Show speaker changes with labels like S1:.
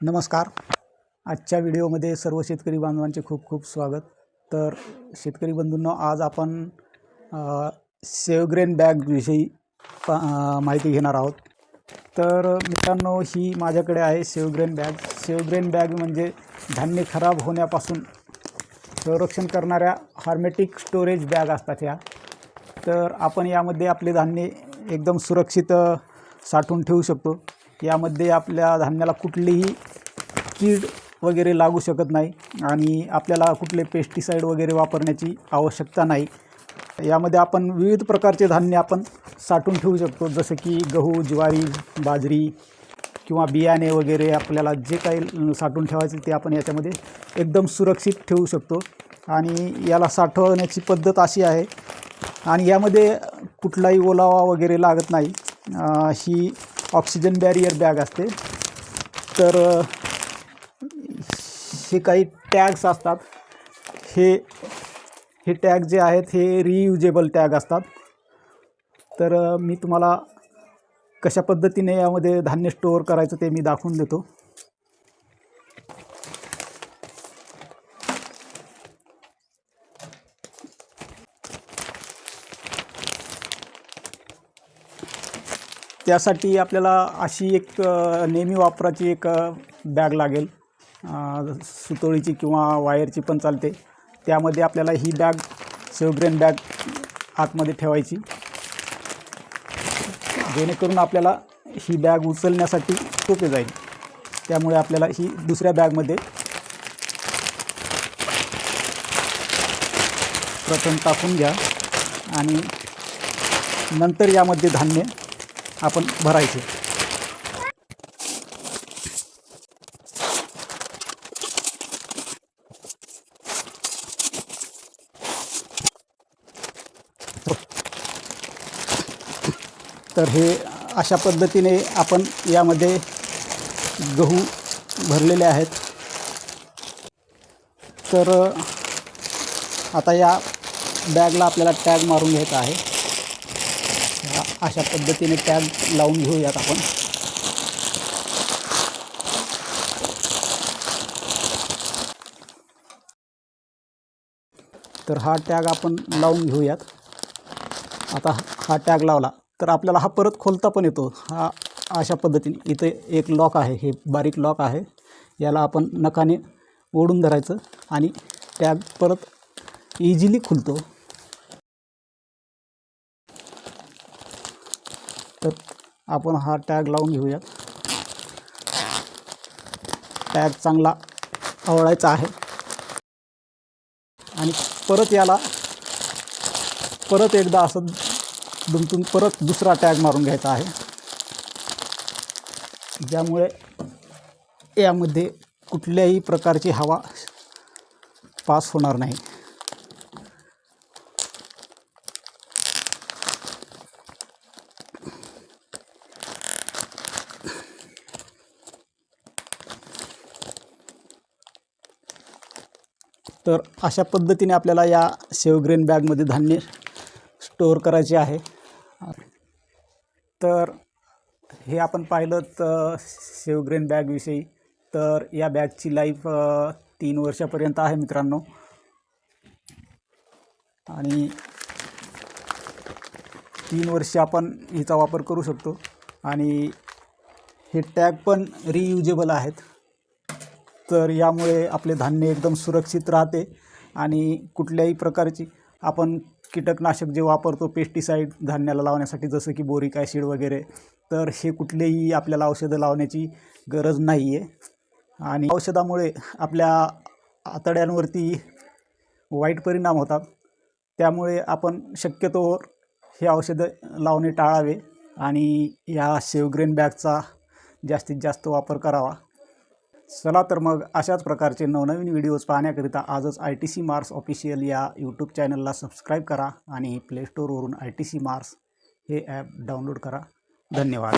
S1: नमस्कार. आजच्या व्हिडिओमध्ये सर्व शेतकरी बांधवांचे खूप खूप स्वागत. तर शेतकरी बंधूंनो आज आपण सेवग्रेन बॅगविषयी पा माहिती घेणार आहोत. तर मित्रांनो ही माझ्याकडे आहे सेवग्रेन बॅग. सेवग्रेन बॅग म्हणजे धान्य खराब होण्यापासून संरक्षण करणाऱ्या हार्मेटिक स्टोरेज बॅग असतात ह्या. तर आपण यामध्ये आपले धान्य एकदम सुरक्षित साठवून ठेवू शकतो. यामध्ये आपल्या धान्याला कुठलीही कीड वगैरे लागू शकत नाही आणि आपल्याला कुठले पेस्टिसाईड वगैरे वापरण्याची आवश्यकता नाही. यामध्ये आपण विविध प्रकारचे धान्य आपण साठवून ठेवू शकतो. जसं की गहू ज्वारी बाजरी किंवा बियाणे वगैरे आपल्याला जे काही साठवून ठेवायचे ते आपण याच्यामध्ये एकदम सुरक्षित ठेवू शकतो. आणि याला साठवण्याची पद्धत अशी आहे आणि यामध्ये कुठलाही ओलावा वगैरे लागत नाही. ही ऑक्सिजन बॅरियर बॅग असते. तर हे काही टॅग्स असतात. हे हे टॅग जे आहेत हे रियुजेबल टॅग असतात. तर मी तुम्हाला कशा पद्धतीने यामध्ये धान्य स्टोअर करायचं ते मी दाखवून देतो. त्यासाठी आपल्याला अशी एक नेहमी वापराची एक बॅग लागेल. सुतोळीची किंवा वायरची पण चालते. त्यामध्ये आपल्याला ही बॅग सेवग्रेन बॅग आतमध्ये ठेवायची. जेणेकरून आपल्याला ही बॅग उचलण्यासाठी सोपे जाईल. त्यामुळे आपल्याला ही दुसऱ्या बॅगमध्ये प्रथम टाकून घ्या. आणि नंतर यामध्ये धान्य आपण भरायचे. तर हे अशा पद्धतीने आपण यामध्ये गहू भरलेले आहेत. तर आता या बॅगला आपल्याला टॅग मारून घ्यायचा आहे. अशा पद्धतीने टॅग लावून घेऊयात आपण. तर हा टॅग आपण लावून घेऊयात. आता हा टॅग लावला तर आपल्याला हा परत खोलता पण येतो. हा अशा पद्धतीने इथे एक लॉक आहे हे बारीक लॉक आहे. याला आपण नकाने ओढून धरायचं आणि टॅग परत इझिली खुलतो तर आपण हा टॅग लावून घेऊयात. टॅग चांगला आवळायचा आहे. आणि परत याला परत एकदा असं दुमतून परत दुसरा टॅग मारून घ्यायचा आहे. ज्यामुळे यामध्ये कुठल्याही प्रकारची हवा पास होणार नाही. तर अशा पद्धतीने आपल्याला या सेवग्रेन बॅगमध्ये धान्य स्टोअर करायचे आहे. तर हे आपण पाहिलं तर सेवग्रेन बॅगविषयी. तर या बॅगची लाईफ तीन वर्षापर्यंत आहे मित्रांनो. आणि तीन वर्ष आपण हिचा वापर करू शकतो. आणि हे टॅग पण रियुजेबल आहेत. तर यामुळे आपले धान्य एकदम सुरक्षित राहते आणि कुठल्याही प्रकारची आपण कीटकनाशक जे वापरतो पेस्टिसाईड धान्याला लावण्यासाठी जसं की बोरिक ॲसिड वगैरे तर हे कुठलेही आपल्याला औषधं लावण्याची गरज नाही आहे आणि औषधामुळे आपल्या आतड्यांवरती वाईट परिणाम होतात. त्यामुळे आपण शक्यतोवर हे औषधं लावणे टाळावे आणि या सेवग्रेन बॅगचा जास्तीत जास्त वापर करावा. चला तर मग अशाच प्रकारचे नवनवीन व्हिडिओज पाहण्याकरिता आजच I T C Mars official या यूट्यूब चॅनलला सबस्क्राईब करा आणि प्लेस्टोरवरून आय टी सी मार्स हे ॲप डाउनलोड करा. धन्यवाद.